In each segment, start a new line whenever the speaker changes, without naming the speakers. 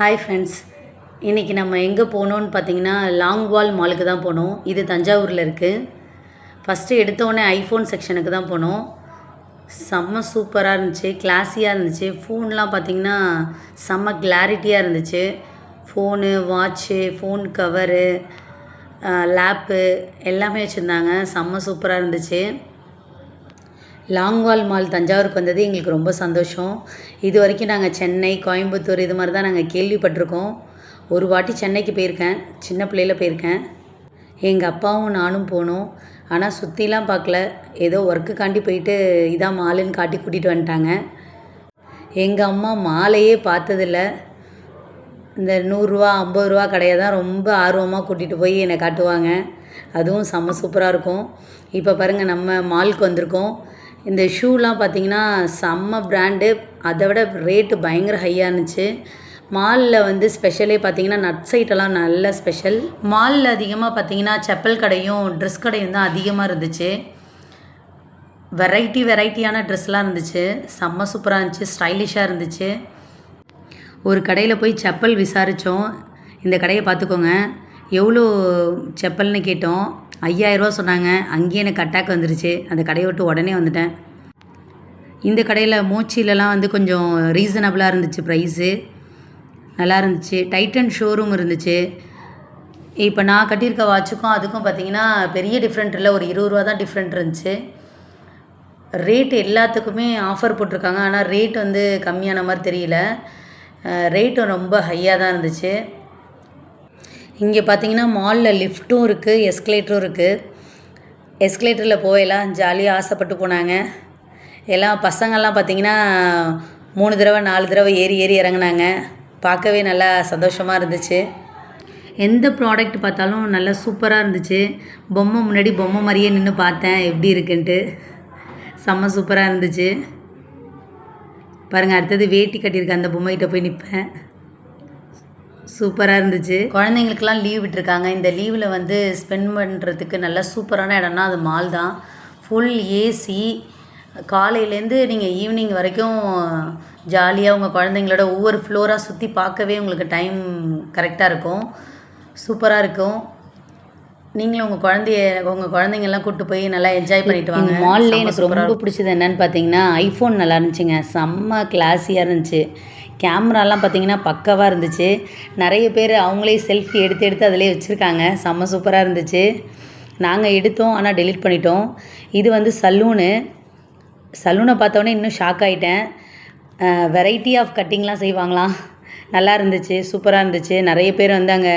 Hi friends இன்றைக்கி நம்ம எங்கே போனோம்னு பார்த்தீங்கன்னா லாங் வால் மாலுக்கு தான் போனோம். இது தஞ்சாவூரில் இருக்குது ஃபஸ்ட்டு எடுத்தோடனே ஐஃபோன் செக்ஷனுக்கு தான் போனோம். செம்ம சூப்பராக இருந்துச்சு கிளாஸியாக இருந்துச்சு. ஃபோன்லாம் பார்த்திங்கன்னா செம்ம கிளாரிட்டியாக இருந்துச்சு. ஃபோனு வாட்ச்சு ஃபோன் கவரு லேப்பு எல்லாமே வச்சுருந்தாங்க. செம்ம சூப்பராக இருந்துச்சு. லாங்வால் மால் தஞ்சாவூருக்கு வந்தது எங்களுக்கு ரொம்ப சந்தோஷம். இது வரைக்கும் நாங்கள் சென்னை கோயம்புத்தூர் இது மாதிரி தான் நாங்கள் கேள்விப்பட்டிருக்கோம். ஒரு வாட்டி சென்னைக்கு போயிருக்கேன். சின்ன பிள்ளையில் போயிருக்கேன். எங்கள் அப்பாவும் நானும் போனோம். ஆனால் சுற்றிலாம் பார்க்கல. ஏதோ ஒர்க்குக்காண்டி போயிட்டு இதான் மாலுன்னு காட்டி கூட்டிகிட்டு வந்துட்டாங்க. எங்கள் அம்மா மாலையே பார்த்ததில்ல. இந்த நூறுரூவா ஐம்பது ரூபா கடையை தான் ரொம்ப ஆர்வமாக கூட்டிகிட்டு போய் என்னை காட்டுவாங்க. அதுவும் செம்ம சூப்பராக இருக்கும். இப்போ பாருங்கள் நம்ம மாலுக்கு வந்திருக்கோம். இந்த ஷூலாம் பார்த்தீங்கன்னா செம்ம பிராண்டு அதை விட ரேட்டு பயங்கர ஹையாக இருந்துச்சு. மாலில் வந்து ஸ்பெஷலே பார்த்தீங்கன்னா நட் சைட்டெல்லாம் நல்ல ஸ்பெஷல் மாலில் அதிகமாக பார்த்தீங்கன்னா செப்பல் கடையும் ட்ரெஸ் கடையும் தான் அதிகமாக இருந்துச்சு. வெரைட்டி வெரைட்டியான ட்ரெஸ்லாம் இருந்துச்சு. செம்ம சூப்பராக இருந்துச்சு ஸ்டைலிஷாக இருந்துச்சு. ஒரு கடையில் போய் செப்பல் விசாரித்தோம் இந்த கடையை பார்த்துக்கோங்க. எவ்வளோ செப்பல்னு கேட்டோம். ஐயாயிரரூவா சொன்னாங்க. அங்கேயே எனக்கு அட்டாக் வந்துருச்சு. அந்த கடையை விட்டு உடனே வந்துட்டேன். இந்த கடையில் மூச்சிலலாம் வந்து கொஞ்சம் ரீசனபிளாக இருந்துச்சு ப்ரைஸு நல்லா இருந்துச்சு. டைட்டன் ஷோரூம் இருந்துச்சு. இப்போ நான் கட்டியிருக்க வாட்சுக்கும் அதுக்கும் பார்த்தீங்கன்னா பெரிய டிஃப்ரெண்ட் இல்லை. ஒரு இருபது ரூபா தான் டிஃப்ரெண்ட் இருந்துச்சு. ரேட் எல்லாத்துக்குமே ஆஃபர் போட்டிருக்காங்க. ஆனால் ரேட் வந்து கம்மியான மாதிரி தெரியல. ரேட்டும் ரொம்ப ஹையாக தான் இருந்துச்சு. இங்கே பார்த்தீங்கன்னா மாலில் லிஃப்ட்டும் இருக்குது எஸ்கலேட்டரும் இருக்குது எஸ்கலேட்டரில் போயெல்லாம் ஜாலியாக ஆசைப்பட்டு போனாங்க. எல்லாம் பசங்கள்லாம் பார்த்தீங்கன்னா மூணு தடவை நாலு தடவை ஏறி ஏறி இறங்குனாங்க. பார்க்கவே நல்லா சந்தோஷமாக இருந்துச்சு. எந்த ப்ராடக்ட் பார்த்தாலும் நல்லா சூப்பராக இருந்துச்சு. பொம்மை முன்னாடி பொம்மை மாதிரியே நின்று பார்த்தேன் எப்படி இருக்குன்ட்டு. செம்ம சூப்பராக இருந்துச்சு. பாருங்கள் அடுத்தது வேட்டி கட்டியிருக்க அந்த பொம்மைகிட்ட போய் நிற்பேன் சூப்பராக இருந்துச்சு. குழந்தைங்களுக்கெல்லாம் லீவ் விட்டுருக்காங்க. இந்த லீவில் வந்து ஸ்பெண்ட் பண்ணுறதுக்கு நல்ல சூப்பரான இடம்னா அது மால் தான். ஃபுல் ஏசி காலையிலேருந்து நீங்கள் ஈவினிங் வரைக்கும் ஜாலியாக உங்கள் குழந்தைங்களோட ஒவ்வொரு ஃப்ளோராக சுற்றி பார்க்கவே உங்களுக்கு டைம் கரெக்டாக இருக்கும். சூப்பராக இருக்கும். நீங்களும் உங்கள் குழந்தைய உங்கள் குழந்தைங்கள்லாம் கூப்பிட்டு போய் நல்லா என்ஜாய் பண்ணிட்டு வாங்க. மால்ல எனக்கு ரொம்ப பிடிச்சது என்னன்னு பார்த்தீங்கன்னா ஐஃபோன் நல்லா இருந்துச்சுங்க. செம்ம கிளாஸியாக இருந்துச்சு. கேமராலாம் பார்த்தீங்கன்னா பக்காவாக இருந்துச்சு. நிறைய பேர் அவங்களே செல்ஃபி எடுத்து எடுத்து அதிலே வச்சுருக்காங்க. செம்ம சூப்பராக இருந்துச்சு. நாங்கள் எடுத்தோம் ஆனால் டெலீட் பண்ணிட்டோம். இது வந்து சலூனு சலூனை பார்த்தோன்னே இன்னும் ஷாக் ஆகிட்டேன் வெரைட்டி ஆஃப் கட்டிங்லாம் செய்வாங்களாம். நல்லா இருந்துச்சு சூப்பராக இருந்துச்சு. நிறைய பேர் வந்து அங்கே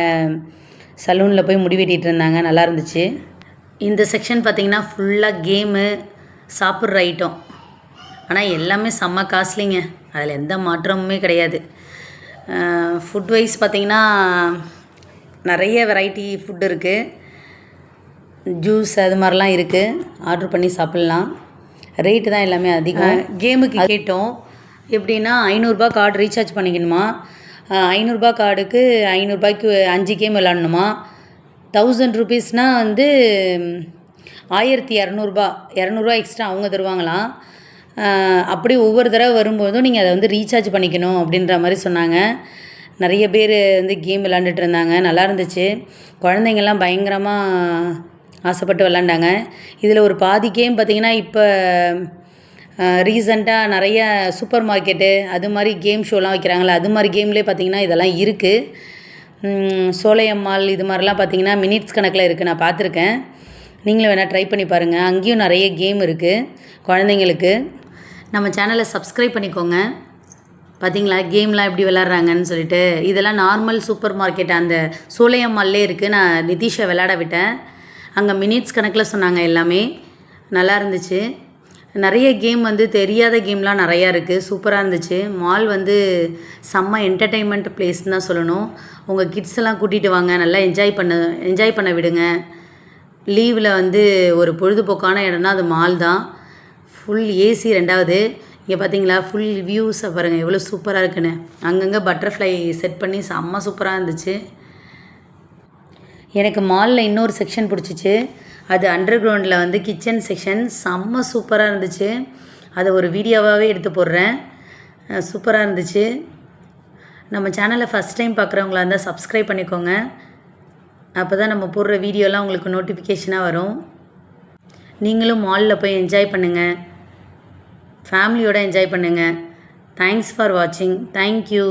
சலூனில் போய் முடி வெட்டிகிட்டு இருந்தாங்க நல்லா இருந்துச்சு. இந்த செக்ஷன் பார்த்திங்கன்னா ஃபுல்லாக கேமு சாப்பிட்ற ஐட்டம் ஆனால் எல்லாமே செம்ம காஸ்ட்லிங்க அதில் எந்த மாற்றமுமே கிடையாது. ஃபுட் வைஸ் பார்த்திங்கன்னா நிறைய வெரைட்டி ஃபுட் இருக்குது ஜூஸ் அது மாதிரிலாம் இருக்குது ஆர்டர் பண்ணி சாப்பிட்லாம். ரேட்டு தான் எல்லாமே அதிகம். கேமுக்கு கேட்டோம். எப்படின்னா ஐநூறுரூபா கார்டு ரீசார்ஜ் பண்ணிக்கணுமா? ஐநூறுரூபா கார்டுக்கு ஐநூறுரூபாய்க்கு அஞ்சு கேம் விளாட்ணுமா? தௌசண்ட் ருபீஸ்னால் வந்து ஆயிரத்தி இரநூறுபா இரநூறுவா எக்ஸ்ட்ரா அவங்க தருவாங்களாம் அப்படி ஒவ்வொரு தடவை வரும்போதும் நீங்கள் அதை வந்து ரீசார்ஜ் பண்ணிக்கணும் அப்படின்ற மாதிரி சொன்னாங்க. நிறைய பேர் வந்து கேம் விளாண்டுட்டு இருந்தாங்க. நல்லா இருந்துச்சு. குழந்தைங்கள்லாம் பயங்கரமாக ஆசைப்பட்டு விளாண்டாங்க. இதில் ஒரு பாதி கேம் பார்த்திங்கன்னா இப்போ ரீசண்டாக நிறைய சூப்பர் மார்க்கெட்டு அது மாதிரி கேம் ஷோலாம் வைக்கிறாங்களே அது மாதிரி கேம்லேயே பார்த்திங்கன்னா இதெல்லாம் இருக்குது சோலையம்மாள் இது மாதிரிலாம் பார்த்திங்கன்னா மினிட்ஸ் கணக்கில் இருக்குது நான் பார்த்துருக்கேன் நீங்களும் வேணால் ட்ரை பண்ணி பாருங்கள் அங்கேயும் நிறைய கேம் இருக்குது குழந்தைங்களுக்கு. நம்ம சேனலை சப்ஸ்கிரைப் பண்ணிக்கோங்க. பார்த்தீங்களா கேம்லாம் எப்படி விளாட்றாங்கன்னு சொல்லிட்டு. இதெல்லாம் நார்மல் சூப்பர் மார்க்கெட் அந்த சோலையம்மாலே இருக்குது நான் நிதிஷை விளாட விட்டேன். அங்கே மினிட்ஸ் கணக்கில் சொன்னாங்க எல்லாமே. நல்லா இருந்துச்சு. நிறைய கேம் வந்து தெரியாத கேம்லாம் நிறையா இருக்குது சூப்பராக இருந்துச்சு. மால் வந்து செம்ம என்டர்டெயின்மெண்ட் பிளேஸ்னு தான் சொல்லணும். உங்கள் கிட்ஸ் எல்லாம் கூட்டிகிட்டு வாங்க. நல்லா என்ஜாய் பண்ண என்ஜாய் பண்ண விடுங்க. லீவில் வந்து ஒரு பொழுதுபோக்கான இடம்னா அது மால் தான். ஃபுல் ஏசி ரெண்டாவது. இங்கே பார்த்தீங்களா ஃபுல் வியூஸை பாருங்கள் எவ்வளோ சூப்பராக இருக்குன்னு. அங்கங்கே பட்டர்ஃப்ளை செட் பண்ணி செம்ம சூப்பராக இருந்துச்சு. எனக்கு மாலில் இன்னொரு செக்ஷன் பிடிச்சிச்சு. அது அண்டர் கிரவுண்டில் வந்து கிச்சன் செக்ஷன் செம்ம சூப்பராக இருந்துச்சு. அதை ஒரு வீடியோவாகவே எடுத்து போடுறேன். சூப்பராக இருந்துச்சு. நம்ம சேனலை ஃபஸ்ட் டைம் பார்க்குறவங்களா இருந்தால் சப்ஸ்கிரைப் பண்ணிக்கோங்க. அப்போ தான் நம்ம போடுற வீடியோலாம் உங்களுக்கு நோட்டிஃபிகேஷனாக வரும். நீங்களும் மாலில் போய் என்ஜாய் பண்ணுங்கள் ஃபேமிலியோடு என்ஜாய் பண்ணுங்கள் தேங்க்ஸ் ஃபார் வாட்சிங் தேங்க்யூ